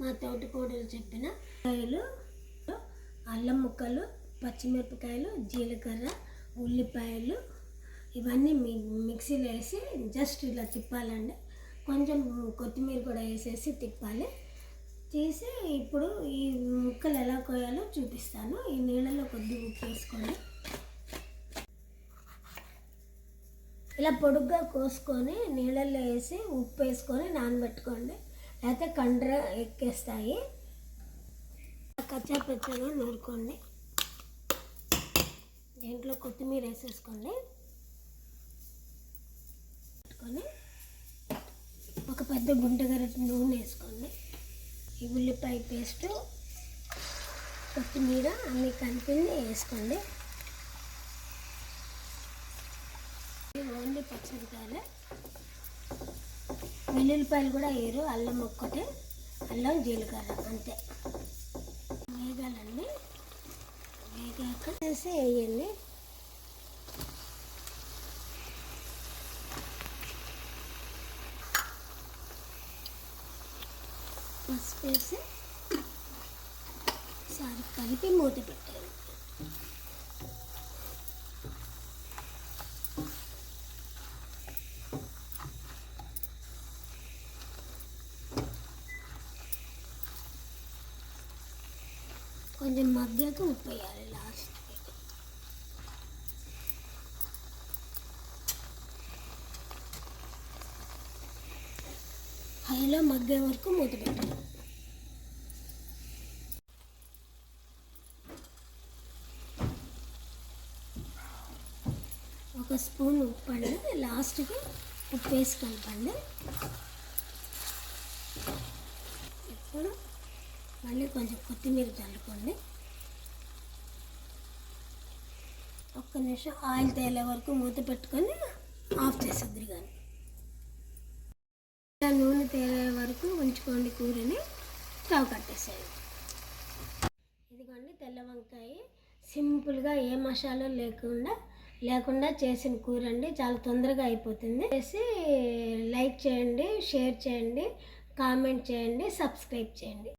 మా తోటికోడలు చెప్పిన కాయలు అల్లం ముక్కలు పచ్చిమిరపకాయలు జీలకర్ర ఉల్లిపాయలు ఇవన్నీ మీ మిక్సీలో వేసి జస్ట్ ఇలా తిప్పాలండి. కొంచెం కొత్తిమీర కూడా వేసేసి తిప్పాలి. తీసి ఇప్పుడు ఈ ముక్కలు ఎలా కోయాలో చూపిస్తాను. ఈ నీళ్ళలో కొద్దిగా ఉప్పు వేసుకోండి ఇలా పొడుగ్గా కోసుకొని నీళ్ళల్లో వేసి ఉప్పు వేసుకొని నానబెట్టుకోండి. లేకపోతే కండ్ర ఎక్కేస్తాయి. కచ్చాపచ్చగా నూరుకోండి. దీంట్లో కొత్తిమీర వేసేసుకోండి. పెట్టుకొని ఒక పెద్ద గుంటగరటి నూనె వేసుకోండి. ఈ ఉల్లిపాయ పేస్ట్ కొత్తిమీర అన్నీ కలిపింది వేసుకోండి. ఓన్లీ పచ్చడికాయలే వెల్లుల్లిపాయలు కూడా వేయరు అల్లం ఒక్కటే అల్లం జీలకర్ర అంతే. వేగాలండి. వేగాక వేసి వేయండి. పసుపు వేసి సారి కలిపి మూత పెట్టాలి. కొంచెం మధ్యకి ఉప్పు వేయాలి లాస్ట్ హైలో మగ్గే వరకు మూత పెట్టాలి ఒక స్పూన్ ఉప్పు అండి లాస్ట్కి ఉప్పు వేసి కలపండి ఇప్పుడు మళ్ళీ కొంచెం కొత్తిమీర చల్లుకోండి. ఒక్క నిమిషం ఆయిల్ తేలే వరకు మూత పెట్టుకొని ఆఫ్ చేసేద్దరు కానీ ఇలా నూనె తేలే వరకు ఉంచుకోండి కూరని. స్టవ్ కట్టేసేయండి. ఇదిగోండి తెల్ల వంకాయ. సింపుల్గా ఏ మసాలా లేకుండా లేకుండా చేసిన కూర అండి. చాలా తొందరగా అయిపోతుంది. చేసి లైక్ చేయండి షేర్ చేయండి కామెంట్ చేయండి సబ్స్క్రైబ్ చేయండి.